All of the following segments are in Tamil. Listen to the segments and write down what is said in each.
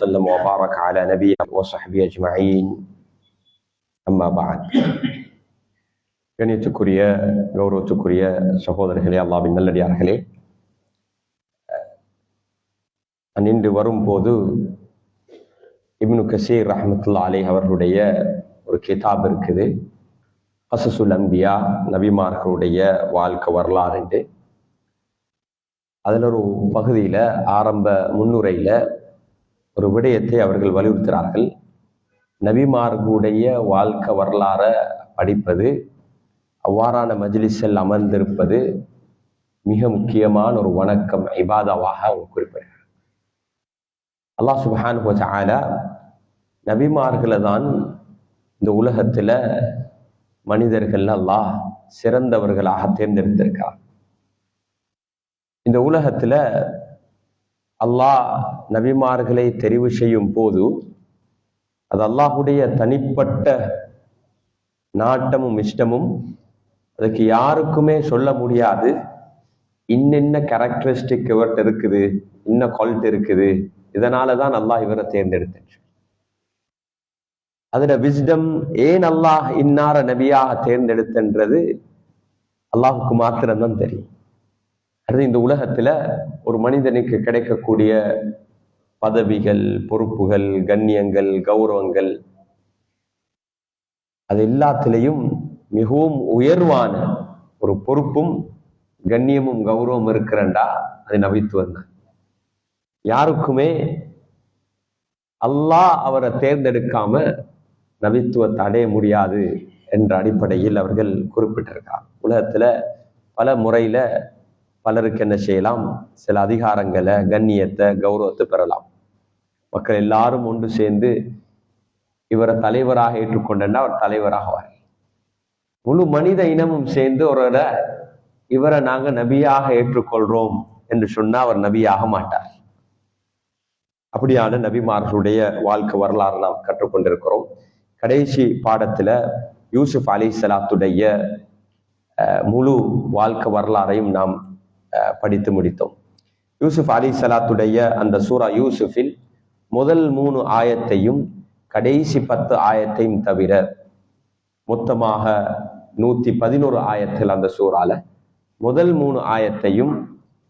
وسلم وبارك على نبينا وصحبه أجمعين أما بعد கணியத்துக்குரிய கௌரவத்துக்குரிய சகோதரர்களே அல்லாவின் நல்லடியார்களே நான் இன்று வரும்போது இப்னு கசீர் ரஹமத்துல்லா அலி அவர்களுடைய ஒரு கிதாப் இருக்குது அசசுல் அம்பியா நபிமார்களுடைய வாழ்க்கை வரலாறுண்டு அதில் ஒரு பகுதியில் ஆரம்ப முன்னுரையில் ஒரு விடயத்தை அவர்கள் வலியுறுத்தினார்கள். நபிமார்களுடைய வாழ்க்கை வரலாறை படிப்பது அவ்வாறான மஜ்லிஸில் அமர்ந்திருப்பது மிக முக்கியமான ஒரு வணக்கம் இபாதாவாக அவங்க குறிப்பிடுகிறார் அல்லாஹ் சுபஹான் ஆலா நபிமார்களை தான் இந்த உலகத்தில் மனிதர்கள் அல்லாஹ் சிறந்தவர்களாக தேர்ந்தெடுத்திருக்கிறார் இந்த உலகத்தில் அல்லாஹ் நபிமார்களை தெரிவு செய்யும் போது அது அல்லாஹுடைய தனிப்பட்ட நாட்டமும் இஷ்டமும் அதுக்கு யாருக்குமே சொல்ல முடியாது. இன்னென்ன கேரக்டரிஸ்டிக் இவர்கிட்ட இருக்குது இன்ன குவாலிட்டி இருக்குது இதனால தான் அல்லாஹ் இவரை தேர்ந்தெடுத்தேன் அதுல விஸ்டம் ஏன் அல்லாஹ் இன்னார நபியாக தேர்ந்தெடுத்தன்றது அல்லாஹுக்கு மாத்திரம்தான் தெரியும். அடுத்து இந்த உலகத்துல ஒரு மனிதனுக்கு கிடைக்கக்கூடிய பதவிகள் பொறுப்புகள் கண்ணியங்கள் கௌரவங்கள் அது எல்லாத்திலையும் மிகவும் உயர்வான ஒரு பொறுப்பும் கண்ணியமும் கௌரவம் இருக்கிறண்டா? அது நவித்து தான் யாருக்குமே அல்லாஹ் அவரை தேர்ந்தெடுக்காம நவித்துவத்தை அடைய முடியாது என்ற அடிப்படையில் அவர்கள் குறிப்பிட்டிருக்கார் உலகத்துல பல முறையில பலருக்கு என்ன செய்யலாம்? சில அதிகாரங்களை கண்ணியத்தை கௌரவத்தை பெறலாம். மக்கள் எல்லாரும் ஒன்று சேர்ந்து இவரை தலைவராக ஏற்றுக்கொண்டா அவர் தலைவராகுவார் முழு மனித இனமும் சேர்ந்து ஒரு இவரை நாங்க நபியாக ஏற்றுக்கொள்றோம் என்று சொன்னா அவர் நபியாக மாட்டார். அப்படியான நபிமார்களுடைய வாழ்க்கை வரலாறு நாம் கற்றுக்கொண்டிருக்கிறோம். கடைசி பாடத்துல யூசுப் அலி சலாத்துடைய முழு வாழ்க்கை வரலாறையும் நாம் படித்து முடித்தோம். யூசுப் அலி சலாத்துடைய அந்த சூரா யூசுஃபில் முதல் மூணு ஆயத்தையும் கடைசி பத்து ஆயத்தையும் தவிர மொத்தமாக நூத்தி பதினோரு ஆயத்தில் அந்த சூறால முதல் மூணு ஆயத்தையும்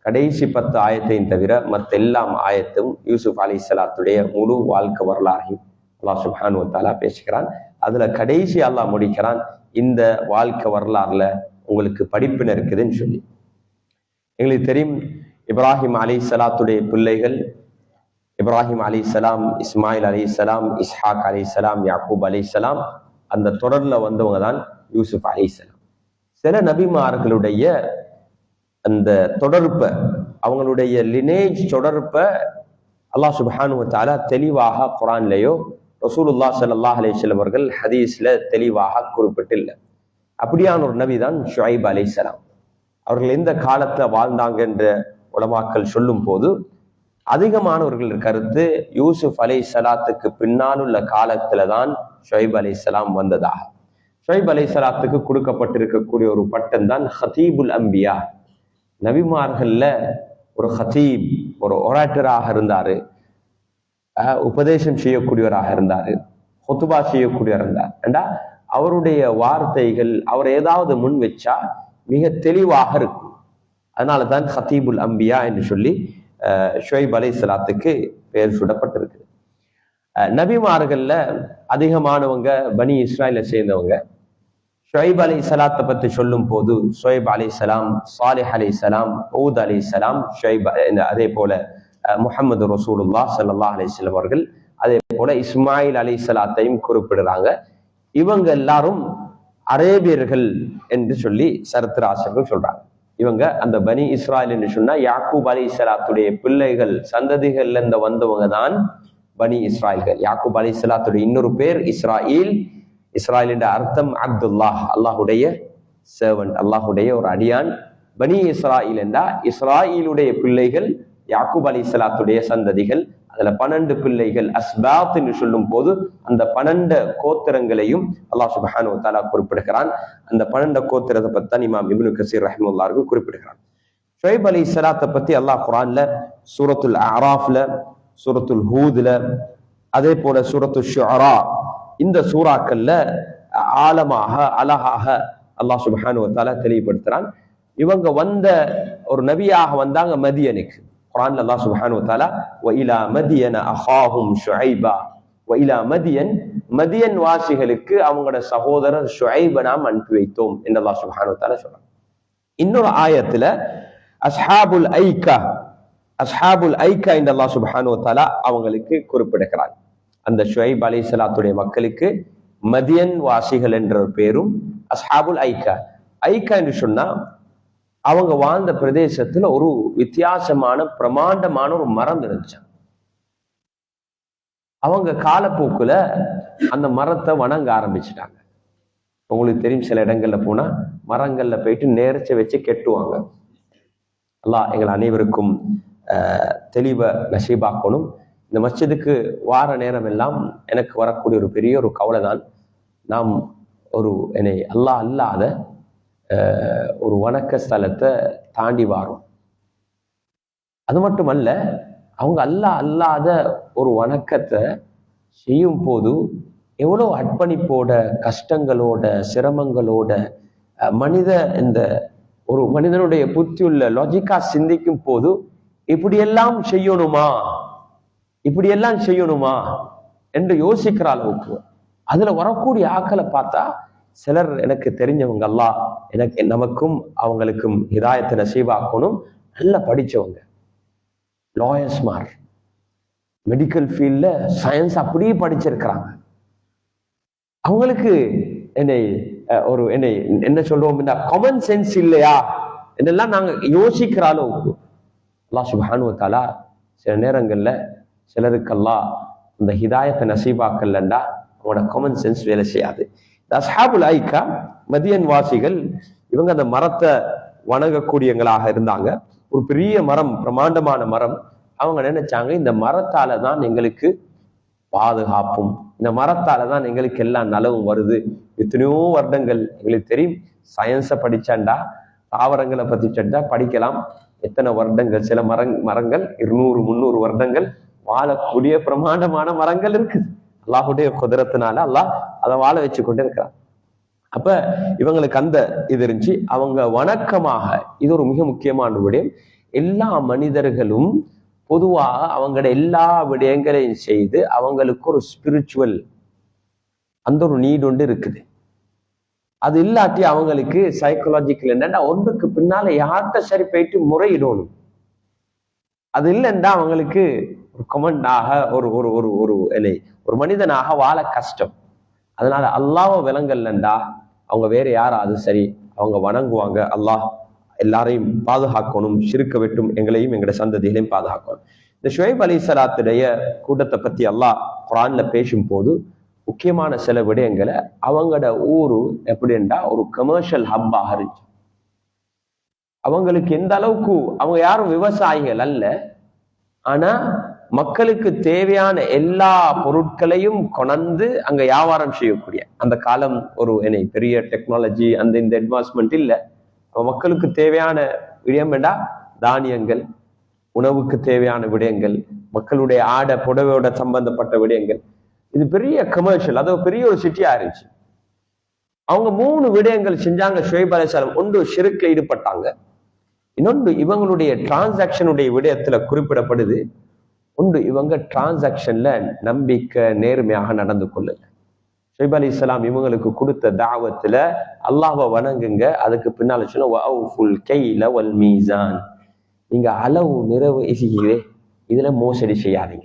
கடைசி பத்து ஆயத்தையும் தவிர மற்ற எல்லாம் ஆயத்தும் யூசுப் அலி சலாத்துடைய முழு வாழ்க்கை வரலாறையும் அல்லா சுபானு தாலா பேசுகிறான். அதுல கடைசி அல்லாஹ் முடிக்கிறான் இந்த வாழ்க்கை வரலாறுல உங்களுக்கு படிப்பின இருக்குதுன்னு சொல்லி. எங்களுக்கு தெரியும் இப்ராஹிம் அலி சலாத்துடைய பிள்ளைகள். இப்ராஹிம் அலி சலாம் இஸ்மாயில் அலி சலாம் இஸ்ஹாக் அலி சலாம் யாக்கூப் அலி சலாம் அந்த தொடர்ல வந்தவங்க தான் யூசுப் அலி சலாம் சில நபிமார்களுடைய அந்த தொடர்பை அவங்களுடைய லினேஜ் தொடர்பை அல்லாஹ் சுபஹானு தெளிவாக குரான்லேயோ ரசூலுல்லா சல்லாஹ் அலிஸ்லம் அவர்கள் ஹதீஸ்ல தெளிவாக குறிப்பிட்டில்லை. அப்படியான ஒரு நபி தான் ஷுவைப் அலி சலாம் அவர்கள் எந்த காலத்துல வாழ்ந்தாங்க என்ற உலமாக்கள் சொல்லும் போது அதிகமானவர்கள் கருத்து யூசுப் அலை சலாத்துக்கு பின்னால் உள்ள காலத்துல தான் ஷொய்ப் அலை சலாம் வந்ததாக. ஷொய்ப் அலை சலாத்துக்கு கொடுக்கப்பட்டிருக்கக்கூடிய ஒரு பட்டம் தான் ஹதீபுல் அம்பியா. நபிமார்கள்ல ஒரு ஹதீப் ஒரு ஒராட்டராக இருந்தாரு. உபதேசம் செய்யக்கூடியவராக இருந்தாரு. ஹொத்துபா செய்யக்கூடியவர் இருந்தார். ஏண்டா? அவருடைய வார்த்தைகள் அவர் ஏதாவது முன் வச்சா மிக தெளிவாக இருக்கும். அதனால தான் ஹத்தீபுல் அம்பியா என்று சொல்லி ஷொய்ப் அலை சலாத்துக்கு பெயர் சுடப்பட்டிருக்கு நபிமார்கள்ல அதிகமானவங்க பனி இஸ்ராயில சேர்ந்தவங்க. ஷொய்ப் அலை சலாத்தை பற்றி சொல்லும் போது ஷொய்ப் அலி சலாம் சாலிஹ் அலி சலாம் ஊத் அலி சலாம் ஷொய்ப் அதே போல முகமது ரசூலுல்லா சல்லா அலிஸ்லாம் அவர்கள் அதே போல இஸ்மாயில் அலி சலாத்தையும் குறிப்பிடுறாங்க. இவங்க எல்லாரும் அரேபியர்கள் என்று சொல்லி சரித்திராசர்கள் சொல்றாங்க. இவங்க அந்த பனி இஸ்ராயல் என்று சொன்னா யாக்கூப் அலி இஸ்லாத்துடைய பிள்ளைகள் சந்ததிகள்ல இருந்து வந்தவங்க தான் பனி இஸ்ராயல்கள். யாக்கூப் அலி இஸ்லாத்துடைய இன்னொரு பேர் இஸ்ராயில். இஸ்ராயல் என்ற அர்த்தம் அப்துல்லாஹ் அல்லாஹுடைய சேவன் அல்லாஹுடைய ஒரு அடியான். பனி இஸ்ராயில் என்றா இஸ்ராயிலுடைய பிள்ளைகள் யாக்கூப் அலி இஸ்லாத்துடைய சந்ததிகள். அதுல பன்னெண்டு பிள்ளைகள் அஸ்பாத் என்று சொல்லும் போது அந்த பன்னெண்டு கோத்திரங்களையும் அல்லாஹ் சுபஹானு தாலா குறிப்பிடுகிறான். அந்த பன்னெண்டு கோத்திரத்தை பத்தி தான் இமாம் இப்னு கசீர் ரஹிமுல்லாருக்கு குறிப்பிடுகிறான் ஷொய்ப் அலி சலாத்தை பத்தி அல்லாஹ் குரான்ல சூரத்துல் அராஃப்ல சூரத்துல் ஹூதுல அதே போல சூரத்து ஷுரா இந்த சூறாக்கள்ல ஆழமாக அழகாக அல்லாஹ் சுபஹானு வத்தால தெளிவுபடுத்துறான். இவங்க வந்த ஒரு நபியாக வந்தாங்க மதியனுக்கு. குரான்ல அல்லாஹ் சுப்ஹானு வ இலா மதியன அஹாஹும் ஷுஐபா வஇலா மதியன் மதியன் வாசிகளுக்கு அவங்களோட சகோதரர் ஷுஐப நாம் அனுப்பி வைத்தோம் என்று அல்லாஹ் சுப்ஹானு வத்தால சொல்றான். இன்னொரு ஆயத்துல அஸ்ஹாபுல் ஐக்கா அஸ்ஹாபுல் ஐக்கா என்று அல்லாஹ் சுப்ஹானு தாலா அவங்களுக்கு குறிப்பிடுகிறான். அந்த ஷுஐப் அலி சலாத்துடைய மக்களுக்கு மதியன் வாசிகள் என்ற ஒரு பேரும் அஸ்ஹாபுல் ஐக்கா ஐக்கா என்று சொன்னா அவங்க வாழ்ந்த பிரதேசத்துல ஒரு வித்தியாசமான பிரமாண்டமான ஒரு மரம் இருந்துச்சு. அவங்க காலப்போக்குல அந்த மரத்தை வணங்க ஆரம்பிச்சிட்டாங்க. உங்களுக்கு தெரியும் சில இடங்கள்ல போனா மரங்கள்ல போயிட்டு நேர்ச்சை வச்சு கெட்டுவாங்க. அல்லாஹ் எங்கள் அனைவருக்கும் ஆஹ், தெளிவை நசீபாக்கணும். இந்த மஸ்ஜிதுக்கு வார நேரம் எல்லாம் எனக்கு வரக்கூடிய ஒரு பெரிய ஒரு கவலை தான் நாம் ஒரு என்னை அல்லாஹ் அல்லாத ஒரு வணக்க ஸ்தலத்தை தாண்டி வாரோம். அது மட்டுமல்ல அவங்க அல்லாஹ் அல்லாத ஒரு வணக்கத்தை செய்யும் போது எவ்வளோ அர்ப்பணிப்போட கஷ்டங்களோட சிரமங்களோட அஹ், மனித இந்த ஒரு மனிதனுடைய புத்தியுள்ள லாஜிக்கா சிந்திக்கும் போது இப்படியெல்லாம் செய்யணுமா? இப்படியெல்லாம் செய்யணுமா? என்று யோசிக்கிற அளவுக்கு அதுல வரக்கூடிய ஆக்களை பார்த்தா சிலர் எனக்கு தெரிஞ்சவங்க எல்லாம் எனக்கு நமக்கும் அவங்களுக்கும் இதாயத்தை நசீவாக்கணும் நல்லா படிச்சவங்க. லாயர்ஸ்மார் மெடிக்கல் ஃபீல்ட்ல சயின்ஸ் அப்படியே படிச்சிருக்கிறாங்க. அவங்களுக்கு என்னை ஒரு என்னை என்ன சொல்றோம் காமன் சென்ஸ் இல்லையா? என்னெல்லாம் நாங்க யோசிக்கிற அளவுக்கு அல்லா சுபானுவத்தாலா சில நேரங்கள்ல சிலருக்கெல்லாம் இந்த ஹிதாயத்தை நசீபாக்கலண்டா அவனோட காமன் சென்ஸ் வேலை செய்யாது. அஸ்ஹாபுல் ஐக்கா மதியன் வாசிகள் இவங்க அந்த மரத்தை வணங்கக்கூடியவங்களாக இருந்தாங்க. ஒரு பெரிய மரம் பிரமாண்டமான மரம். அவங்க நினைச்சாங்க? இந்த மரத்தால தான் எங்களுக்கு பாதுகாப்பும். இந்த மரத்தால தான் எங்களுக்கு எல்லா நலவும் வருது. எத்தனையோ வருடங்கள் எங்களுக்கு தெரியும். சயின்ஸை படிச்சாண்டா தாவரங்களை பத்தி சட்டா படிக்கலாம். எத்தனை வருடங்கள்? சில மரங் மரங்கள் இருநூறு முந்நூறு வருடங்கள் வாழக்கூடிய பிரமாண்டமான மரங்கள் இருக்குது. அல்லாஹுடைய குதிரத்தினால அல்லாஹ் அதை வாழ வச்சு கொண்டு இருக்கிறான். அப்ப இவங்களுக்கு அந்த இது இருந்துச்சு. அவங்க வணக்கமாக இது ஒரு மிக முக்கியமான விடயம். எல்லா மனிதர்களும் பொதுவாக அவங்களோட எல்லா விடயங்களையும் செய்து அவங்களுக்கு ஒரு ஸ்பிரிச்சுவல் அந்த ஒரு நீட் ஒன்று இருக்குது. அது இல்லாட்டி அவங்களுக்கு சைக்கலாஜிக்கல் என்னன்னா ஒன்றுக்கு பின்னால யார்கிட்ட சரி போயிட்டு முறையிடணும். அது இல்லைன்னா அவங்களுக்கு ஒரு கொமண்டாக ஒரு ஒரு ஒரு ஒரு இல்லை ஒரு மனிதனாக வாழ கஷ்டம். அதனால அல்லாஹ்வை விலங்கல்லண்டா அவங்க வேற யாராவது சரி அவங்க வணங்குவாங்க. அல்லாஹ் எல்லாரையும் பாதுகாக்கணும் சிறுக்க வெட்டும் எங்களையும் எங்களுடைய சந்ததிகளையும் பாதுகாக்கணும். இந்த ஷுவைப் அலி சலாத்துடைய கூட்டத்தை பத்தி அல்லாஹ் குரான்ல பேசும் போது முக்கியமான சில விடயங்களை அவங்களோட ஊரு எப்படின்னா ஒரு கமர்ஷியல் ஹப்பாக இருந்துச்சு. அவங்களுக்கு எந்த அளவுக்கு அவங்க யாரும் விவசாயிகள் அல்ல ஆனா மக்களுக்கு தேவையான எல்லா பொருட்களையும் கொணந்து அங்க வியாபாரம் செய்யக்கூடிய. அந்த காலம் ஒரு என்னை பெரிய டெக்னாலஜி அந்த இந்த அட்வான்ஸ்மெண்ட் இல்ல. மக்களுக்கு தேவையான விடயம் வேண்டா? தானியங்கள் உணவுக்கு தேவையான விடயங்கள் மக்களுடைய ஆடை புடவையோட சம்பந்தப்பட்ட விடயங்கள். இது பெரிய கமர்ஷியல் அது பெரிய ஒரு சிட்டியா இருந்துச்சு. அவங்க மூணு விடயங்கள் செஞ்சாங்க ஷுவைப் அலிசலம் ஒன்று ஷிருக்கில் ஈடுபட்டாங்க. இன்னொன்று இவங்களுடைய டிரான்சாக்ஷனுடைய விடயத்துல குறிப்பிடப்படுது. உண்டு. இவங்க டிரான்சாக்ஷன்ல நம்பிக்கை நேர்மையாக நடந்து கொள்ளுங்க ஷுவைப் அலி இஸ்லாம் இவங்களுக்கு கொடுத்த தாவத்துல அல்லாஹை வணங்குங்க. அதுக்கு பின்னால் சொன்ன வஅஃபுல் வல் மீசான். நீங்க அளவு நிறைவு எசிக்கிறே இதுல மோசடி செய்யாதீங்க.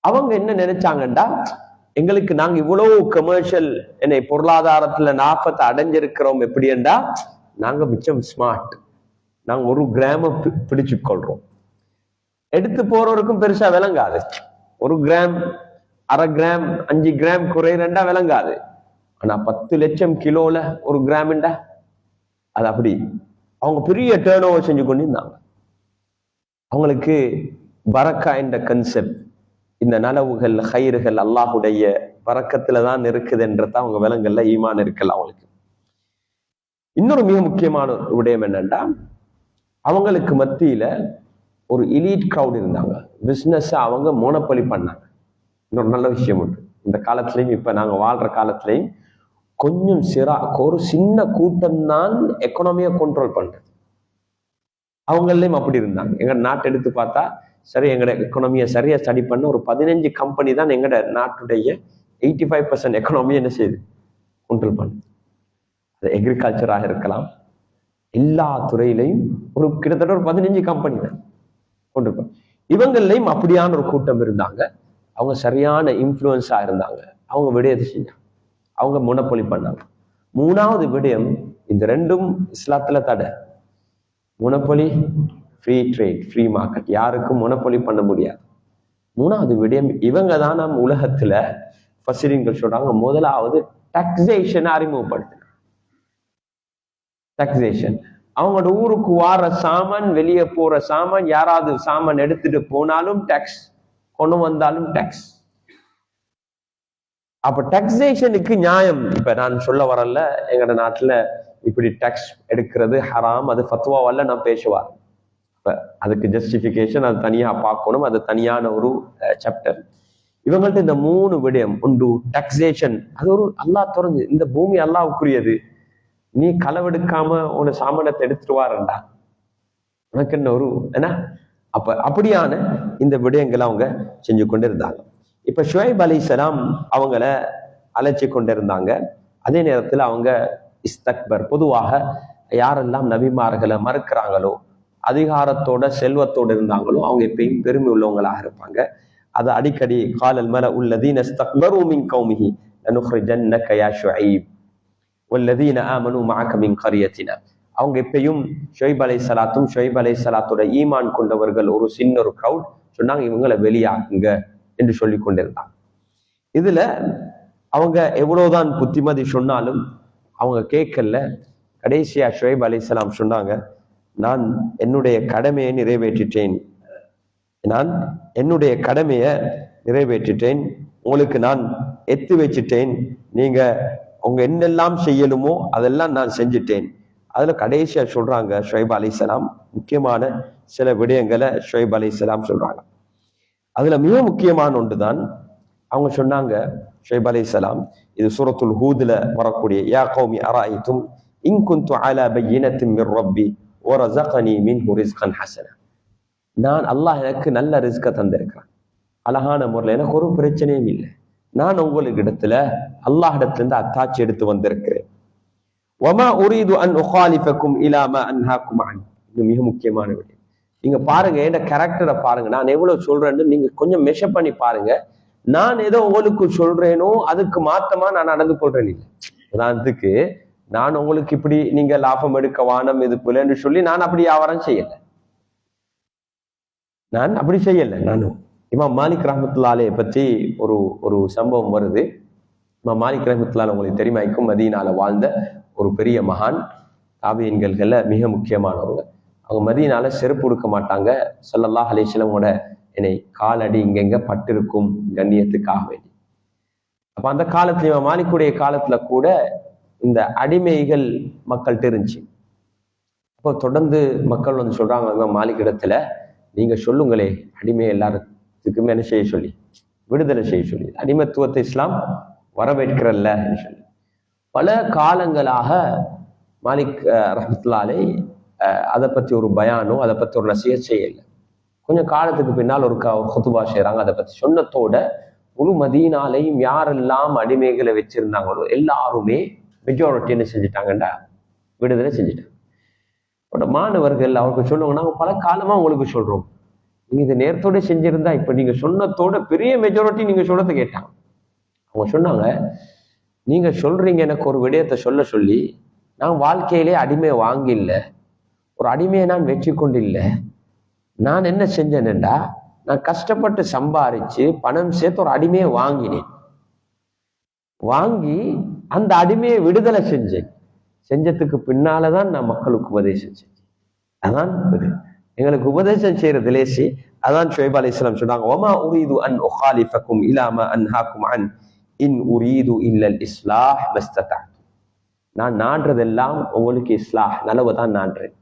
அவங்க என்ன நினைச்சாங்கண்டா எங்களுக்கு நாங்க இவ்வளவு கமர்ஷியல் என்னை பொருளாதாரத்துல நாற்பத்தை அடைஞ்சிருக்கிறோம். எப்படின்னா நாங்க மிச்சம் ஸ்மார்ட் நாங்க ஒரு கிராம பி- பிடிச்சு கொள்றோம் எடுத்து போறவருக்கும் பெருசா விளங்காது. ஒரு கிராம் அரை கிராம் அஞ்சு கிராம் குறையிறண்டா விளங்காது. ஆனா பத்து லட்சம் கிலோல ஒரு கிராம்டா அது அப்படி. அவங்க பெரிய டேர்ன் ஓவர் செஞ்சு கொண்டிருந்தாங்க. அவங்களுக்கு பரக்கா என்ற கன்செப்ட் இந்த நலவுகள் கயிறுகள் அல்லாஹுடைய பறக்கத்துல தான் இருக்குதுன்றத அவங்க விலங்கல்ல ஈமான் இருக்கல அவங்களுக்கு. இன்னொரு மிக முக்கியமான விடயம் என்னன்னா அவங்களுக்கு மத்தியில ஒரு இலீட் க்ரௌட் இருந்தாங்க. பிஸ்னஸை அவங்க மோனப்பலி பண்ணாங்க. இன்னொரு நல்ல விஷயம் உண்டு. இந்த காலத்துலயும் இப்ப நாங்க வாழ்ற காலத்துலயும் கொஞ்சம் சிறா ஒரு சின்ன கூட்டம் தான் எக்கனாமியை கண்ட்ரோல் பண்ணுறது அவங்களையும் அப்படி இருந்தாங்க. எங்க நாட்டை எடுத்து பார்த்தா சரி எங்களோட எக்கனாமியை சரியா ஸ்டடி பண்ண ஒரு பதினஞ்சு கம்பெனி தான் எங்களோட நாட்டுடைய எயிட்டி ஃபைவ் பர்சன்ட் எக்கனாமியை என்ன செய்யுது? கண்ட்ரோல் பண்ணுது. அது எக்ரிகல்ச்சராக இருக்கலாம். எல்லா துறையிலையும் ஒரு கிட்டத்தட்ட ஒரு பதினஞ்சு கம்பெனி தான். கொண்டிருப்பாங்க இவங்களையும் அப்படியான ஒரு கூட்டம் இருந்தாங்க. அவங்க சரியான இன்ஃப்ளூயன்ஸா இருந்தாங்க. அவங்க விடயத்தை செஞ்சாங்க. அவங்க முனப்பொழி பண்ணாங்க. மூணாவது விடயம் இந்த ரெண்டும் இஸ்லாத்துல தடை. Monopoly free trade free market யாருக்கும் முனப்பொழி பண்ண முடியாது. மூணாவது விடயம் இவங்க தான் நம் உலகத்துல ஃபசிலிங்கள் சொல்றாங்க முதலாவது டாக்ஸேஷன் அறிமுகப்படுத்தினாங்க. டாக்ஸேஷன் அவங்களோட ஊருக்கு வார சாமான் வெளியே போற சாமான் யாராவது சாமான் எடுத்துட்டு போனாலும் டேக்ஸ் கொண்டு வந்தாலும் டேக்ஸ் அப்ப டாக்ஸேஷனுக்கு நியாயம். இப்ப நான் சொல்ல வரல எங்கட நாட்டுல இப்படி டேக்ஸ் எடுக்கிறது ஹராம் அது ஃபத்வாவல்ல நான் பேசுவார் இப்ப அதுக்கு ஜஸ்டிபிகேஷன் அது தனியா பார்க்கணும் அது தனியான ஒரு சாப்டர் இவங்கள்ட்ட இந்த மூணு விடயம் உண்டு. டாக்ஸேஷன் அது ஒரு அல்லாஹ் திறந்து இந்த பூமி அல்லாவுக்குரியது நீ களவெடுக்காம உன சாமானத்தை எடுத்துட்டு வாரண்டா உனக்கு என்ன ஒரு என்ன? அப்ப அப்படியான இந்த விடயங்களை அவங்க செஞ்சு கொண்டு இருந்தாங்க இப்ப ஷுவைப் அலி சலாம் அவங்கள அழைச்சி கொண்டு இருந்தாங்க அதே நேரத்துல அவங்க இஸ்தக்பர் பொதுவாக யாரெல்லாம் நபிமார்களை மறுக்கிறாங்களோ அதிகாரத்தோட செல்வத்தோடு இருந்தாங்களோ அவங்க எப்பயும் பெருமை உள்ளவங்களாக இருப்பாங்க. அதை அடிக்கடி காலல் மல உள்ளதீன் இஸ்தக்பரு மின் கௌமிஹி லனுஹ்ரிஜன்னக யா ஷுஐப். வல்லதீன ஆமனு மஅக மின் அவங்க எப்பயும் ஷொய்ப் அலை சலாத்தும் ஷொய்ப் அலை சலாத்தோட ஈமான் கொண்டவர்கள் ஒரு சின்ன ஒரு க்ரௌட் சொன்னாங்க இவங்களை வெளியாகுங்க என்று சொல்லி கொண்டிருந்தாங்க இதுல அவங்க எவ்வளவுதான் புத்திமதி சொன்னாலும் அவங்க கேட்கல. கடைசியா ஷுவைப் சலாம் சொன்னாங்க நான் என்னுடைய கடமையை நிறைவேற்றிட்டேன். நான் என்னுடைய கடமையை நிறைவேற்றிட்டேன். உங்களுக்கு நான் எத்து வச்சிட்டேன். நீங்க அவங்க என்னெல்லாம் செய்யணுமோ அதெல்லாம் நான் செஞ்சுட்டேன். அதில் கடைசியாக சொல்கிறாங்க ஷுவைப் அலிசலாம் முக்கியமான சில விடயங்களை ஷுவைப் அலிசலாம் சொல்கிறாங்க அதில் மிக முக்கியமான ஒன்று தான் அவங்க சொன்னாங்க ஷுவைப் அலிசலாம் இது சூரத்துல் ஹூதில் வரக்கூடிய யா கௌமி அராயித்தும் இங்குந்து அலா பையினத்தின் மிர் ரப்பி ஒரஸகனி மின் ரிஸ்கன் ஹசன. நான் அல்லாஹ் எனக்கு நல்ல ரிஸ்க தந்திருக்கிறேன். அழகான முறையில் எனக்கு ஒரு பிரச்சனையும் இல்லை. நான் உங்களுக்கு இடத்துல அல்லாஹ் இடத்துல இருந்து அத்தாட்சி எடுத்து வந்திருக்கிறேன். ஒமா உரீது அன் உகாலிஃபக்கும் இலாம அன்ஹாக்கும் அன். இது மிக முக்கியமான விடயம். நீங்க பாருங்க என் கேரக்டரை பாருங்க. நான் எவ்வளவு சொல்றேன்னு நீங்க கொஞ்சம் மெஷர் பண்ணி பாருங்க. நான் ஏதோ உங்களுக்கு சொல்றேனோ அதுக்கு மாத்தமா நான் நடந்து கொள்றேன் இல்லை. உதாரணத்துக்கு நான் உங்களுக்கு இப்படி நீங்க லாபம் எடுக்க வானம் இது போலன்னு சொல்லி நான் அப்படி வியாபாரம் செய்யல. நான் அப்படி செய்யல நானும். இமாம் மாலிக் ரஹமத்துல்லாலே பற்றி ஒரு ஒரு சம்பவம் வருது. இமாம் மாலிக் ரஹமத்துல்லால் உங்களுக்கு தெரியுமாய்க்கும் மதீனால வாழ்ந்த ஒரு பெரிய மகான். தாபியன்கள்ல மிக முக்கியமானவங்க. அவங்க மதியனால செருப்பு கொடுக்க மாட்டாங்க. சொல்லல்லா அலிஸ்லமோட என்னை காலடி இங்கெங்க பட்டிருக்கும் கண்ணியத்துக்காக வேண்டி. அப்ப அந்த காலத்துல இவன் மாலிக்குடைய காலத்துல கூட இந்த அடிமைகள் மக்கள்கிட்ட இருந்துச்சு. அப்போ தொடர்ந்து மக்கள் வந்து சொல்றாங்க இவன் மாலிக் இடத்துல நீங்க சொல்லுங்களே அடிமை எல்லாரும் எல்லாத்துக்குமே என்ன செய்ய சொல்லி? விடுதலை செய்ய சொல்லி. அடிமத்துவத்தை இஸ்லாம் வரவேற்கிறல்ல சொல்லி. பல காலங்களாக மாலிக் ரஹமத்துல்லாலே அதை பத்தி ஒரு பயானோ அதை பத்தி ஒரு நசிய செய்யல. கொஞ்சம் காலத்துக்கு பின்னால் ஒரு ஹுத்துபா செய்கிறாங்க அதை பத்தி சொன்னத்தோட முழு மதியினாலையும் யாரெல்லாம் அடிமைகளை வச்சிருந்தாங்களோ எல்லாருமே மெஜாரிட்டி என்ன செஞ்சுட்டாங்கண்டா? விடுதலை செஞ்சுட்டாங்க. மாணவர்கள் அவருக்கு சொல்லுவாங்க நாங்கள் பல காலமா உங்களுக்கு சொல்றோம். நீங்க இதை நேரத்தோட செஞ்சிருந்தா இப்ப நீங்க சொன்னதோட பெரிய மெஜாரிட்டி நீங்க சொல்றதை கேட்டாங்க. அவங்க சொன்னாங்க நீங்க சொல்றீங்க எனக்கு ஒரு விடயத்தை சொல்ல சொல்லி நான் வாழ்க்கையிலே அடிமை வாங்கில்ல. ஒரு அடிமையை நான் வெற்றி கொண்டு இல்லை நான் என்ன செஞ்சேன்டா நான் கஷ்டப்பட்டு சம்பாரிச்சு பணம் சேர்த்து ஒரு அடிமையை வாங்கினேன். வாங்கி அந்த அடிமையை விடுதலை செஞ்சேன். செஞ்சதுக்கு பின்னாலதான் நான் மக்களுக்கு உபதேசம் செஞ்சேன். அதான் எங்களுக்கு உபதேசம் செய்யறது லேசி அதான் ஷுவைப் அலி இஸ்லாம் சொன்னாங்க ஒமா உரீது அன் உஹாலிஃபக்கும் இலாம அன்ஹாக்கும் அன் இன் உரீது இல்லல் இஸ்லாஹ் மஸ்ததா நான் நாடுறதெல்லாம் உங்களுக்கு இஸ்லாஹ் நலவு தான் நாடுறேன்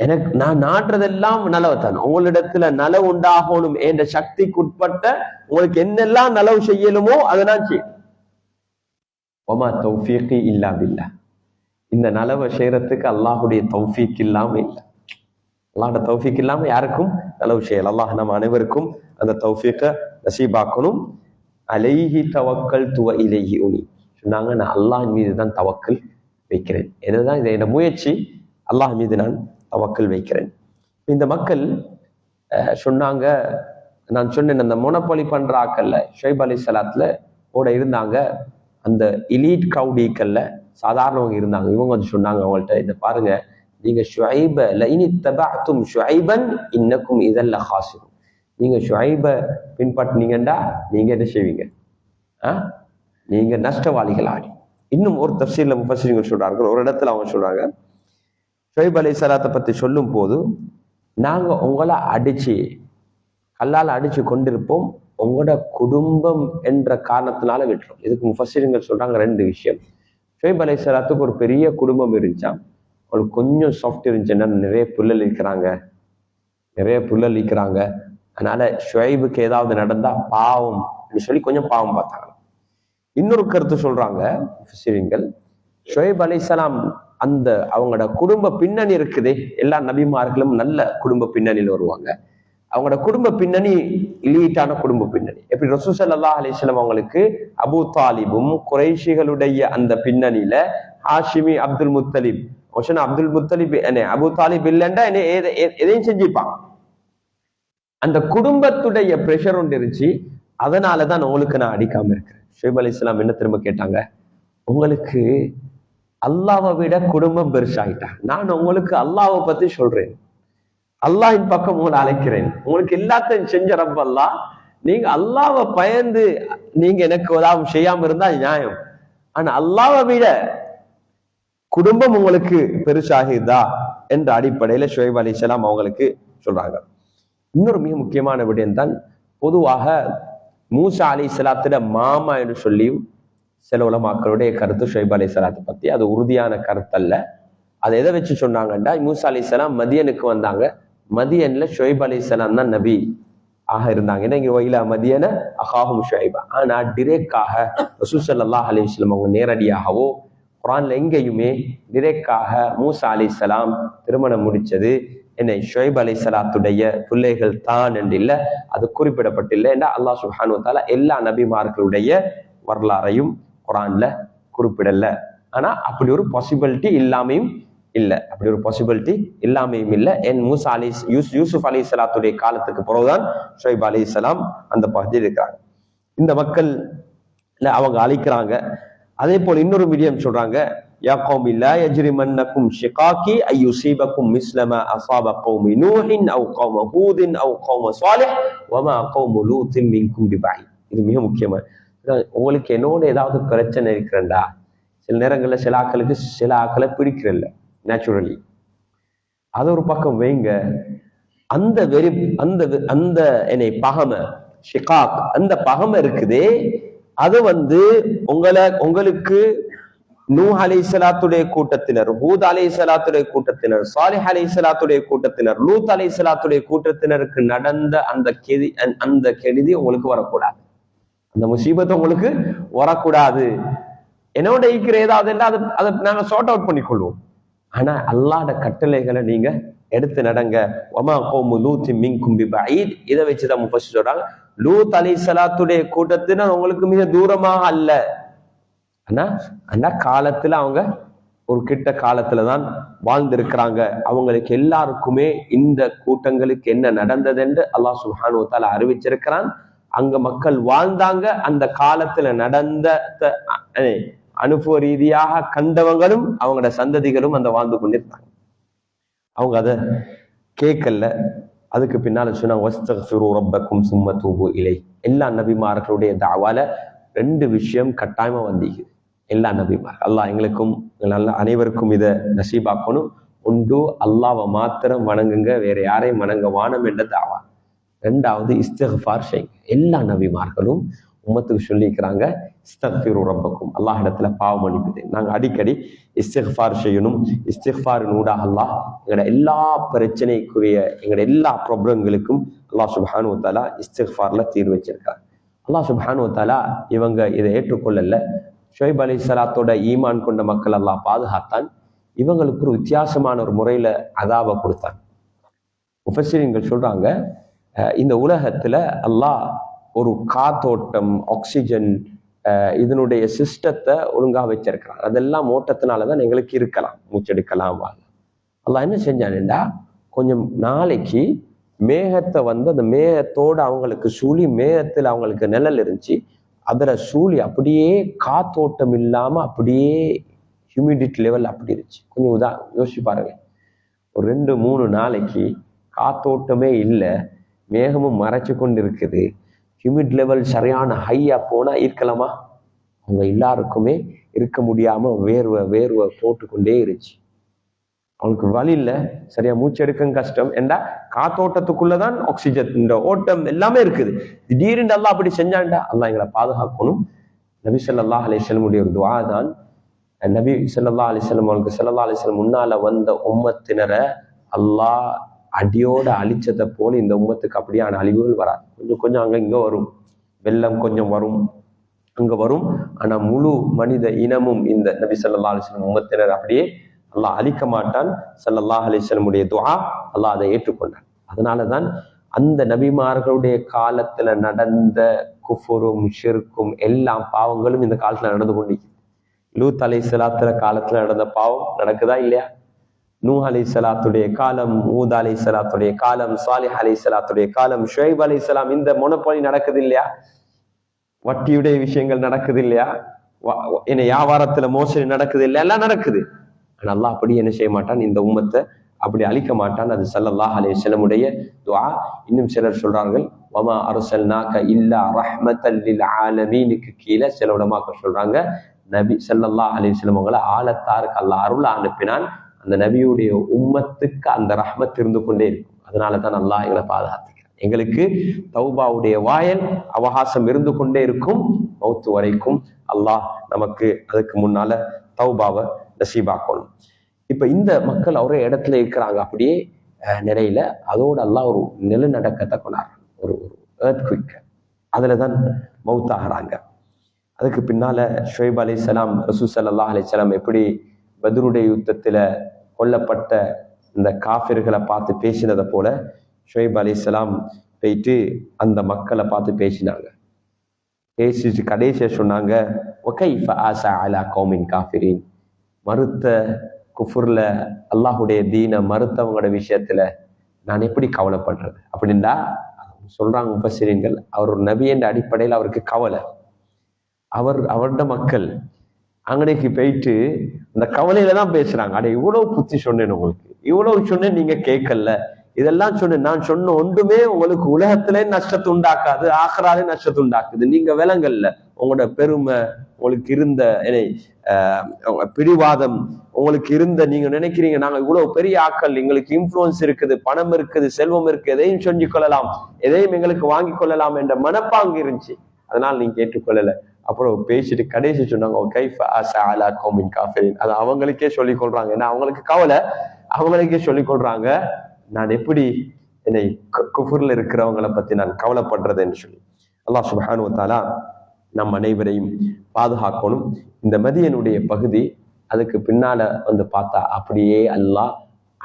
எனக்கு நான் நாடுறதெல்லாம் நலவுத்தான் உங்களிடத்துல நலவு உண்டாகணும் என்ற சக்திக்கு உட்பட்ட உங்களுக்கு என்னெல்லாம் நலவு செய்யலுமோ அதை நான் செய்யும் ஒமா தௌஃபீக்கு இல்லா பில்லா. இந்த நலவை செய்யறதுக்கு அல்லாஹுடைய தௌஃபீக் இல்லாம இல்லை. அல்லாண்ட தௌஃபீக் இல்லாம யாருக்கும் நலவு செயல் அல்லாஹ் நம்ம அனைவருக்கும் அந்த தௌஃபீக்கை நசீபாக்கணும். அலைஹி தவக்கல் துவ இலைஹி உனி. சொன்னாங்க நான் அல்லாஹ் மீது தான் தவக்கல் வைக்கிறேன். என்னதான் இதை என்ன முயற்சி அல்லாஹ் மீது நான் தவக்கல் வைக்கிறேன். இந்த மக்கள் அஹ், சொன்னாங்க நான் சொன்னேன் அந்த மொனப்பொலி பண்ற ஆக்கல்ல ஷொய்ப் அலி சலாத்துல கூட இருந்தாங்க. அந்த இலீட் க்ரௌடீக்கல்ல சாதாரணவங்க இருந்தாங்க. இவங்க வந்து சொன்னாங்க அவங்கள்ட்ட இதை பாருங்க நீங்க ஷுஐப லைனி தபாத்தும் ஷுஐபன் இன்னக்கும் இதல்ல ஹாசிரும் நீங்க ஷுஐப பின்பற்றினீங்கண்டா நீங்க என்ன செய்வீங்க? ஆ? நீங்க நஷ்டவாளிகள் ஆடி. இன்னும் ஒரு தப்சீர்ல முப்பசிரிகள் சொல்றார்கள். ஒரு இடத்துல அவங்க சொல்றாங்க ஷொய்ப் அலி சலாத்தை பத்தி சொல்லும் போது நாங்க உங்களை அடிச்சு கல்லால் அடிச்சு கொண்டிருப்போம் உங்களோட குடும்பம் என்ற காரணத்தினால விட்டுரும் இதுக்கு முஃபசிருங்கள் சொல்றாங்க ரெண்டு விஷயம். ஷுவைப் அலை சலாத்துக்கு ஒரு பெரிய குடும்பம் இருந்துச்சான் ஒரு கொஞ்சம் சாஃப்ட் இருந்துச்சுன்னா நிறைய புல்லல் இருக்கிறாங்க நிறைய புல்லல் இருக்கிறாங்க அதனால ஷுவைபுக்கு ஏதாவது நடந்தா பாவம் அப்படின்னு சொல்லி கொஞ்சம் பாவம் பார்த்தாங்க. இன்னொரு கருத்து சொல்றாங்க முஃபசிருங்கள் ஷுவைப் அலைசலாம் அந்த அவங்களோட குடும்ப பின்னணி இருக்குதே. எல்லா நபிமார்களும் நல்ல குடும்ப பின்னணியில் வருவாங்க. அவங்களோட குடும்ப பின்னணி இலீட்டான குடும்ப பின்னணி. எப்படி ரசூசல் அல்லா அலிஸ்லாம் அவங்களுக்கு அபு தாலிபும் குறைஷிகளுடைய அந்த பின்னணியில ஹாஷிமி அப்துல் முத்தலிப் ஒஷன் அப்துல் முத்தலிப் என்ன அபு தாலிப் இல்லைண்டா என்ன எதையும் செஞ்சுப்பான் அந்த குடும்பத்துடைய ப்ரெஷர் ஒன்று இருந்துச்சு அதனாலதான் உங்களுக்கு நான் அடிக்காம இருக்கிறேன் ஷேப் அலி இஸ்லாம் என்ன திரும்ப கேட்டாங்க உங்களுக்கு அல்லாவை விட குடும்பம் பெருசாயிட்டா நான் உங்களுக்கு அல்லாவை பத்தி சொல்றேன் அல்லாஹின் பக்கம் உங்களை அழைக்கிறேன் உங்களுக்கு எல்லாத்தையும் செஞ்ச ரப்பல்லா அல்லாஹ் நீங்க அல்லாவை பயந்து நீங்க எனக்கு உதவும் செய்யாம இருந்தா நியாயம் ஆனா அல்லாவை விட குடும்பம் உங்களுக்கு பெருசாகிதா என்ற அடிப்படையில ஷுவைப் அலிசலாம் அவங்களுக்கு சொல்றாங்க. இன்னொரு மிக முக்கியமான விடயம் தான் பொதுவாக மூசா அலி இஸ்லாத்திட மாமா என்று சொல்லியும் சில உலமாக்களுடைய கருத்து ஷுவைப் அலி சலாத்தை பத்தி. அது உறுதியான கருத்தல்ல. அதை எதை வச்சு சொன்னாங்கன்னா மூசா அலி சலாம் மதியனுக்கு வந்தாங்க. மதியன்ல ஷுவைப் அலி இஸ்லாம் தான் நபி ஆக இருந்தாங்க. ஏன்னா இங்க ஒயிலா மதியன அஹாஹும் ஷுவைபா. ஆனா டிரெக்டாக ரசூல் ஸல்லல்லாஹு அலைஹி வஸல்லம் அவங்க நேரடியாகவோ குரான்ல எங்கேயுமே டிரெக்டாக மூசா அலி சலாம் திருமணம் முடிச்சது. என்னை ஷொய்ப் அலி சலாத்துடைய பிள்ளைகள் தான் என்று இல்லை அது குறிப்பிடப்பட்டில்லை ஏன்னா அல்லாஹ் சுஹானு தாலா எல்லா நபிமார்களுடைய வரலாறையும் குரான்ல குறிப்பிடல. ஆனா அப்படி ஒரு பாசிபிலிட்டி இல்லாமையும் இல்லை. அப்படி ஒரு பாசிபிலிட்டி இல்லாமையும் இல்ல. என் மூசா அலி யூஸ் யூசுப் அலி சலாத்துடைய காலத்துக்கு பிறகுதான் ஷொய்ப் அலி சலாம் அந்த பகுதியில் இருக்கிறாங்க. இந்த மக்கள் அவங்க அழிக்கிறாங்க. அதே போல் இன்னொரு மீடியம் சொல்றாங்க யா கௌமி லா யஜ்ரிமன்னக்கும் ஷிகாக்கி ஐ யுஸீபக்கும் மிஸ்லமா அஸாப கௌமி நூஹின் அவ் கௌம ஹூதின் அவ் கௌம ஸாலிஹ் வமா கௌமு லூத்தின் மின்கும் பிபாய் இது மிக முக்கியமான உங்களுக்கு என்னோட ஏதாவது பிரச்சனை இருக்கிறண்டா சில நேரங்களில் சில ஆக்களுக்கு சில ஆக்களை பிடிக்கிறல்ல நேச்சுரலி அது ஒரு பக்கம் வைங்க. அந்த வெறி அந்த வெ- அந்த என்னை பகம ஷிகாக் அந்த பகம இருக்குதே அது வந்து உங்களை உங்களுக்கு நூ அலை சலாத்துடைய கூட்டத்தினர் ஹூத் அலை சலாத்துடைய கூட்டத்தினர் சாலிஹ் அலை சலாத்துடைய கூட்டத்தினர் லூத் அலை சலாத்துடைய கூட்டத்தினருக்கு நடந்த அந்த கெதி அந்த- கெடுதி உங்களுக்கு வரக்கூடாது. அந்த முசீபத்தை உங்களுக்கு வரக்கூடாது. என்னோட இருக்கிற ஏதாவது இருந்தா அதை அதை நாங்க சார்ட் அவுட் பண்ணிக்கொள்வோம். ஆனா அல்லாட கட்டளைகளை நீங்க எடுத்து நடங்க. ஒமா கோமு லூத்தி மின்கும் பிபஈத் இதை வச்சுதான் முப்பசி சொல்றாங்க. லூத் அலி சலாத்துடைய கூட்டத்தினர் உங்களுக்கு மிக தூரமாக அல்ல. ஆனா அந்த காலத்துல அவங்க ஒரு கிட்ட காலத்துல தான் வாழ்ந்திருக்கிறாங்க. அவங்களுக்கு எல்லாருக்குமே இந்த கூட்டங்களுக்கு என்ன நடந்தது என்று அல்லாஹ் சுஹானுவத்தால அறிவிச்சிருக்கிறான். அங்க மக்கள் வாழ்ந்தாங்க. அந்த காலத்துல நடந்த த- அனுபவ ரீதியாக கண்டவங்களும் அவங்களோட சந்ததிகளும் அந்த வாழ்ந்து கொண்டிருந்தாங்க. அவங்க அதை கேட்கல அதுக்கு பின்னால சொன்னாங்க வஸ்தக்ஃபிரு ரப்பக்கும் சும்ம தூபு இலை. எல்லா நபிமார்களுடைய தாவால ரெண்டு விஷயம் கட்டாயமா வந்திக்குது. எல்லா நபிமார். அல்லாஹ் எங்களுக்கும் நல்ல அனைவருக்கும் இதை நசீபாக்கணும். உண்டு அல்லாவை மாத்திரம் வணங்குங்க வேற யாரையும் வணங்க வானம் என்ற தாவா. ரெண்டாவது இஸ்தஃபார் செய்யுங்க. எல்லா நபிமார்களும் உம்மத்துக்கு சொல்லிக்கிறாங்க இஸ்தக்ஃபிரு ரப்பக்கும். அல்லாஹ் இடத்துல பாவம் மன்னிப்பு நாங்கள் அடிக்கடி இஸ்திஃபார் செய்யணும். இஸ்திஃபாரின் ஊடாக அல்லாஹ் எங்களோட எல்லா பிரச்சனைக்குரிய எங்களோட எல்லா ப்ராப்ளங்களுக்கும் அல்லாஹ் சுபஹானு தாலா இஸ்திஃபாரில் தீர்வு வச்சிருக்கார். அல்லாஹ் சுபஹானு தாலா இவங்க இதை ஏற்றுக்கொள்ளல. ஷுவைப் அலி சலாத்தோட ஈமான் கொண்ட மக்கள் அல்லாஹ் பாதுகாத்தான். இவங்களுக்கு ஒரு வித்தியாசமான ஒரு முறையில அதாவை கொடுத்தான். முஃபசிரியங்கள் சொல்றாங்க இந்த உலகத்துல அல்லாஹ் ஒரு காத்தோட்டம் ஆக்சிஜன் இதனுடைய சிஸ்டத்தை ஒழுங்காக வச்சிருக்கிறான். அதெல்லாம் ஓட்டத்தினால தான் எங்களுக்கு இருக்கலாம். மூச்செடுக்கலாம் வாழலாம் அல்லாஹ் என்ன செஞ்சானுண்டா? கொஞ்சம் நாளைக்கு மேகத்தை வந்து அந்த மேகத்தோட அவங்களுக்கு சூழி மேகத்தில் அவங்களுக்கு நிழல் இருந்துச்சு. அதில் சூழி அப்படியே காத்தோட்டம் இல்லாமல் அப்படியே ஹியூமிடிட் லெவல் அப்படி இருந்துச்சு. கொஞ்சம் உதா யோசிச்சு பாருங்க. ஒரு ரெண்டு மூணு நாளைக்கு காத்தோட்டமே இல்லை. மேகமும் மறைச்சு கொண்டு இருக்குது ஹியூமிட் லெவல் சரியான ஹையாக போனால் இருக்கலாமா? அவங்க எல்லாருக்குமே இருக்க முடியாமல் வேர்வை வேர்வை போட்டுக்கொண்டே இருந்துச்சு. அவனுக்கு வழி இல்லை. சரியா மூச்செடுக்கும் கஷ்டம். ஏண்டா? காத்தோட்டத்துக்குள்ளதான் ஆக்சிஜன் இந்த ஓட்டம் எல்லாமே இருக்குது. திடீர்னு எல்லாம் அப்படி செஞ்சாண்டா அல்லாஹ் எங்களை பாதுகாக்கணும். நபி சொல்லா அலைஹி வஸல்லமுடைய ஒரு துவா தான். நபி சொல்லா அலைஹி அவனுக்கு அவங்களுக்கு ஸல்லல்லாஹு அலைஹி முன்னால வந்த உம்மத்தினரை அல்லாஹ் அடியோட அழிச்சதை போல இந்த உம்மத்துக்கு அப்படியான அழிவுகள் வராது கொஞ்சம் கொஞ்சம் அங்க இங்க வரும். வெள்ளம் கொஞ்சம் வரும். அங்க வரும். ஆனா முழு மனித இனமும் இந்த நபி ஸல்லல்லாஹு அலிஸ்லம் உம்மத்தினர் அப்படியே அல்லாஹ் அழிக்க மாட்டான். சல்லல்லாஹ் அலிஸ்லமுடைய துவா அல்லாஹ் அதை ஏற்றுக்கொண்டான். அதனாலதான் அந்த நபிமார்களுடைய காலத்துல நடந்த குஃபுரும் ஷிர்க்கும் எல்லா பாவங்களும் இந்த காலத்துல நடந்து கொண்டிருக்கு. லூத் அலை சிலாத்திர காலத்துல நடந்த பாவம் நடக்குதா இல்லையா? நூ அலை சலாத்துடைய காலம் ஊத் அலை சலாத்துடைய காலம் சாலிஹ் அலை சலாத்துடைய காலம் ஷுவைப் அலை சலாம் இந்த மொனப்பொலி நடக்குது இல்லையா வட்டியுடைய விஷயங்கள் நடக்குது இல்லையா என்ன வியாபாரத்துல மோசடி நடக்குது இல்லையா எல்லாம் நடக்குது. ஆனா அல்லாஹ் அப்படி என்ன செய்ய மாட்டான்? இந்த உம்மத்தை அப்படி அழிக்க மாட்டான். அது சல்லல்லாஹ் அலைஹி வஸல்லமுடைய துவா இன்னும் சிலர் சொல்றார்கள் வமா அர்சல்னாக இல்லா ரஹ்மத்தல்லில் ஆலமீனுக்கு கீழே சில உடமாக்க சொல்றாங்க நபி ஸல்லல்லாஹு அலைஹி வஸல்லம் அவங்களை ஆலத்தாருக்கு அல்லாஹ் அருள் அனுப்பினான். அந்த நபியுடைய உம்மத்துக்கு அந்த ரஹ்மத் இருந்து கொண்டே இருக்கும். அதனால தான் அல்லாஹ் எங்களை பாதுகாத்துக்கிறான். எங்களுக்கு தௌபாவுடைய வாயல் அவகாசம் இருந்து கொண்டே இருக்கும். மௌத்து வரைக்கும் அல்லாஹ் நமக்கு அதுக்கு முன்னால தௌபாவை நசீபாக்கணும். இப்ப இந்த மக்கள் ஒரே இடத்துல இருக்கிறாங்க அப்படியே நிறையில நிலையில அதோட அல்லாஹ் ஒரு நிலநடக்கத்தை கொண்டாடுறாங்க ஒரு ஒரு earthquake அதுல தான் மவுத்தாகிறாங்க. அதுக்கு பின்னால ஷுவைப் சலாம் ரசூ சல்லா அலி சலாம் எப்படி பத்ருடைய யுத்தத்தில் கொல்லப்பட்ட இந்த காஃபிர்களை பார்த்து பேசினதை போல ஷொய்ப் அலி இஸ்லாம் போயிட்டு அந்த மக்களை பார்த்து பேசினாங்க. பேசிட்டு கடைசியா சொன்னாங்க ஒகைஃப ஆசா அலா கௌமின் காஃபிரின். மறுத்த குஃபுர்ல அல்லாஹுடைய தீனை மறுத்தவங்களோட விஷயத்துல நான் எப்படி கவலைப்படுறது? அப்படின்னா சொல்றாங்க உபசிரியங்கள் அவர் ஒரு நபி என்ற அடிப்படையில் அவருக்கு கவலை. அவர் அவரோட மக்கள் அங்கனைக்கு போயிட்டு அந்த கவலையில தான் பேசுறாங்க. அட இவ்வளவு புத்தி சொன்னேன் உங்களுக்கு. இவ்வளவு சொன்னேன் நீங்க கேட்கல. இதெல்லாம் சொன்னேன் நான் சொன்ன ஒன்றுமே உங்களுக்கு உலகத்திலே நஷ்டத்தை உண்டாக்காது ஆக்கராலே நஷ்டத்தை உண்டாக்குது. நீங்க விலங்கல்ல. உங்களோட பெருமை உங்களுக்கு இருந்த என்ன, ஆஹ், பிடிவாதம் உங்களுக்கு இருந்த நீங்க நினைக்கிறீங்க நாங்க இவ்வளவு பெரிய ஆக்கள் எங்களுக்கு இன்ஃப்ளூயன்ஸ் இருக்குது பணம் இருக்குது செல்வம் இருக்கு எதையும் செஞ்சு கொள்ளலாம். எதையும் எங்களுக்கு வாங்கி கொள்ளலாம் என்ற மனப்பாங்கு இருந்துச்சு. அதனால் நீங்க கேட்டுக்கொள்ளல அப்புறம் பேசிட்டு கடைசி சொன்னாங்க கைஃப அலா கௌமின் காஃபிரின். அது அவங்களுக்கே சொல்லிக் கொள்றாங்க. ஏன்னா அவங்களுக்கு கவலை. அவங்களுக்கே சொல்லிக் கொள்றாங்க நான் எப்படி என்னை கு- குஃபுர்ல இருக்கிறவங்களை பத்தி நான் கவலைப்படுறதுன்னு சொல்லி. அல்லாஹ் சுபஹானு தாலா நம் அனைவரையும் பாதுகாக்கணும். இந்த மதியனுடைய பகுதி அதுக்கு பின்னால வந்து பார்த்தா அப்படியே அல்லாஹ்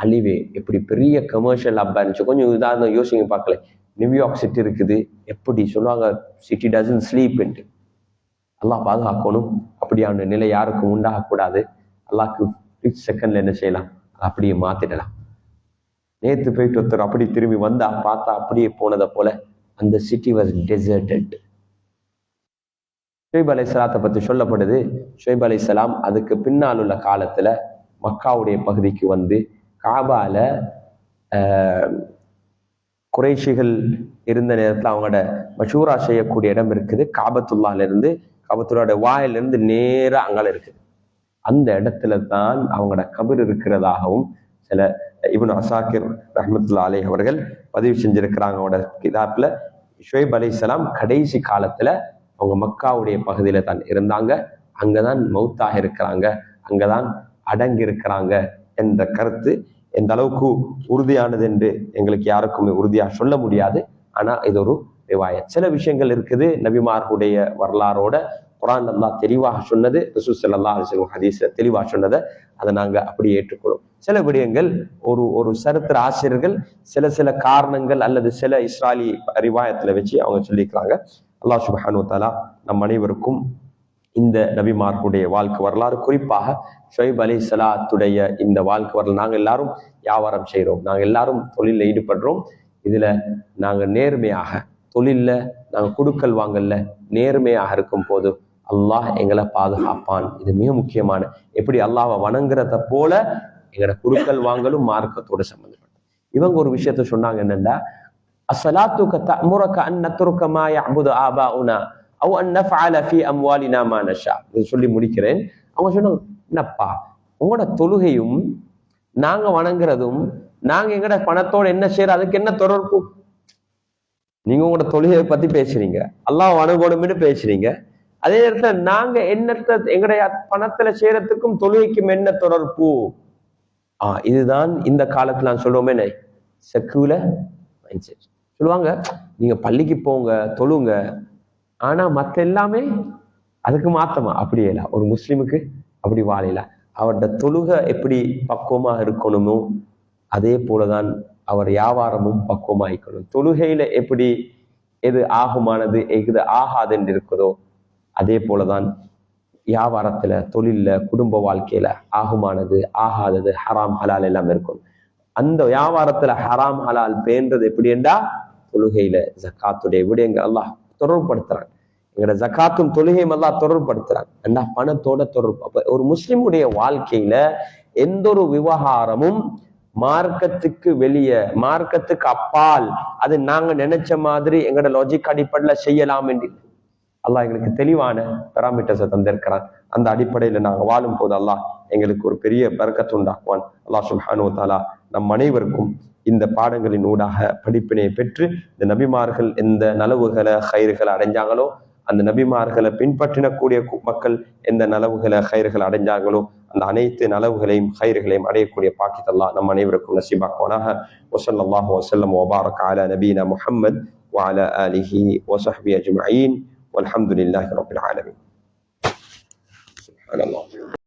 அழிவே. எப்படி பெரிய கமர்ஷியல் அப்பா இருந்துச்சு. கொஞ்சம் உதாரணம் யோசிங்க பார்க்கல. நியூயார்க் சிட்டி இருக்குது. எப்படி சொல்லுவாங்க? சிட்டி டசன் ஸ்லீப் அல்லாஹ் பாதுகாக்கணும். அப்படியான நிலை யாருக்கும் உண்டாகக்கூடாது. அல்லாஹ்க்கு செகண்ட்ல என்ன செய்யலாம்? அப்படியே மாத்திடலாம். நேத்து போயிட்டு ஒருத்தர் அப்படி திரும்பி வந்தா பார்த்தா அப்படியே போனதை போல அந்த சிட்டி வாஸ் டெசர்டட் ஷுவைப் அலை சலாத்தை பத்தி சொல்லப்படுது. ஷுவைப் அலை சலாம் அதுக்கு பின்னால் உள்ள காலத்துல மக்காவுடைய பகுதிக்கு வந்து காபால குறைஷிகள் இருந்த நேரத்துல அவங்களோட மஷூரா செய்யக்கூடிய இடம் இருக்குது. காபத்துல்லால இருந்து காபத்துல்லாவோட வாயிலிருந்து நேராக நேரா அங்கால இருக்குது அந்த இடத்துல தான் அவங்களோட கபர் இருக்கிறதாகவும் சில இவன் அசாக்கிர் ரஹமத்துல்லா அலே அவர்கள் பதிவு செஞ்சிருக்கிறாங்க அவங்களோட கிதாப்பில் ஷுவைப் அலைஹிஸ்ஸலாம் கடைசி காலத்துல அவங்க மக்காவுடைய பகுதியில தான் இருந்தாங்க. அங்கதான் மவுத்தாக இருக்கிறாங்க. அங்கதான் அடங்கி இருக்கிறாங்க என்ற கருத்து எந்த அளவுக்கு உறுதியானது என்று எங்களுக்கு யாருக்குமே உறுதியா சொல்ல முடியாது. ஆனா இது ஒரு ரிவாயத். சில விஷயங்கள் இருக்குது நபிமார்களுடைய வரலாறோட குரான் அல்லா தெளிவாக சொன்னது ரசூல் ஸல்லல்லாஹு அலைஹி ஹதீஸ்ல தெளிவாக சொன்னதை அதை நாங்கள் அப்படி ஏற்றுக்கொள்ளும் சில விடயங்கள் ஒரு ஒரு சரித்திர ஆசிரியர்கள் சில சில காரணங்கள் அல்லது சில இஸ்ராலி ரிவாயத்தில் வச்சு அவங்க சொல்லியிருக்கிறாங்க அல்லாஹ் சுபஹானு தாலா நம் அனைவருக்கும் இந்த நபிமார்களுடைய வாழ்க்கை வரலாறு குறிப்பாக ஷொய்ப் அலி சலாத்துடைய இந்த வாழ்க்கை வரலாறு. நாங்கள் எல்லாரும் வியாபாரம் செய்கிறோம் நாங்கள் எல்லாரும் தொழிலில் ஈடுபடுறோம். இதில் நாங்கள் நேர்மையாக தொழில்ல நாங்க கொடுக்கல் வாங்கல்ல நேர்மையாக இருக்கும் போது அல்லாஹ் எங்களை பாதுகாப்பான். இது மிக முக்கியமான. எப்படி அல்லாவை வணங்குறத போல எங்களோட குடுக்கல் வாங்கலும் மார்க்கத்தோட சம்மந்தப்பட்டது இவங்க ஒரு விஷயத்த சொன்னாங்க என்னன்னா அஸ்ஸலாத்துக தஅமுரக அன் நத்ருக மா யஅபுது ஆபாஉனா அவ் அன் அம்வாலினா மாநஷா இது சொல்லி முடிக்கிறேன். அவங்க சொன்னாங்க என்னப்பா உங்களோட தொழுகையும் நாங்க வணங்குறதும் நாங்க எங்கட பணத்தோட என்ன செய்யறோம் அதுக்கு என்ன தொடர்பு? நீங்க உங்களோட தொழுகையை பத்தி பேசுறீங்க. எல்லாம் வணங்கணும்னு பேசுறீங்க. அதே நேரத்தில் நாங்க என்னத்த எங்களுடைய பணத்துல செய்யறதுக்கும் தொழுகைக்கும் என்ன தொடர்பு? ஆஹ் இதுதான் இந்த காலத்துல நான் சொல்றோமே செக்குல சொல்லுவாங்க நீங்க பள்ளிக்கு போங்க தொழுங்க. ஆனா மத்த எல்லாமே அதுக்கு மாத்தமா? அப்படியே இல்ல. ஒரு முஸ்லிமுக்கு அப்படி வாழையில அவரோட தொழுகை எப்படி பக்குவமா இருக்கணுமோ அதே போலதான் அவர் வியாபாரமும் பக்குவமாயிக்கணும். தொழுகையில எப்படி எது ஆகுமானது எது ஆகாது என்று இருக்குதோ அதே போலதான் வியாபாரத்துல தொழில்ல குடும்ப வாழ்க்கையில ஆகுமானது ஆகாதது ஹராம் ஹலால் எல்லாம் இருக்கும். அந்த வியாபாரத்துல ஹராம் ஹலால் பேன்றது எப்படி என்றா தொழுகையில ஜக்காத்துடைய விடயங்கள் எல்லாம் தொடர்புபடுத்துறான். எங்களோட ஜக்காத்தும் தொழுகையும் எல்லாம் தொடர்புபடுத்துறான். என்ன பணத்தோட தொடர்பு. அப்ப ஒரு முஸ்லிமுடைய வாழ்க்கையில எந்த ஒரு விவகாரமும் மார்க்கத்துக்கு வெளியே மார்க்கத்துக்கு அப்பால் அது நாங்க நினைச்ச மாதிரி எங்களோட லாஜிக் அடிப்படையில செய்யலாம் என்று. அல்லாஹ் எங்களுக்கு தெளிவான பெராமீட்டர்ஸை தந்திருக்கிறான். அந்த அடிப்படையில நாங்க வாழும் போது அல்லாஹ் எங்களுக்கு ஒரு பெரிய பறக்கத்து உண்டாக்குவான். அல்லாஹ் சுப்ஹானு தாலா நம் அனைவருக்கும் இந்த பாடங்களின் ஊடாக படிப்பினை பெற்று இந்த நபிமார்கள் எந்த நலவுகளை கயிறுகளை அடைஞ்சாங்களோ அந்த நபிமார்களை பின்பற்றினக்கூடிய மக்கள் எந்த நலவுகளை கயிறுகளை அடைஞ்சாங்களோ அந்த அனைத்து நலவுகளையும் கயிறுகளையும் அடையக்கூடிய பாக்கித்தல்லா நம் அனைவருக்கும் நசீபாக்குவானாக வசல்லாஹு வசல்லம் வபாரக் அலா நபீனா முஹம்மத் وعلى آله وصحبه أجمعين والحمد لله رب العالمين سبحان الله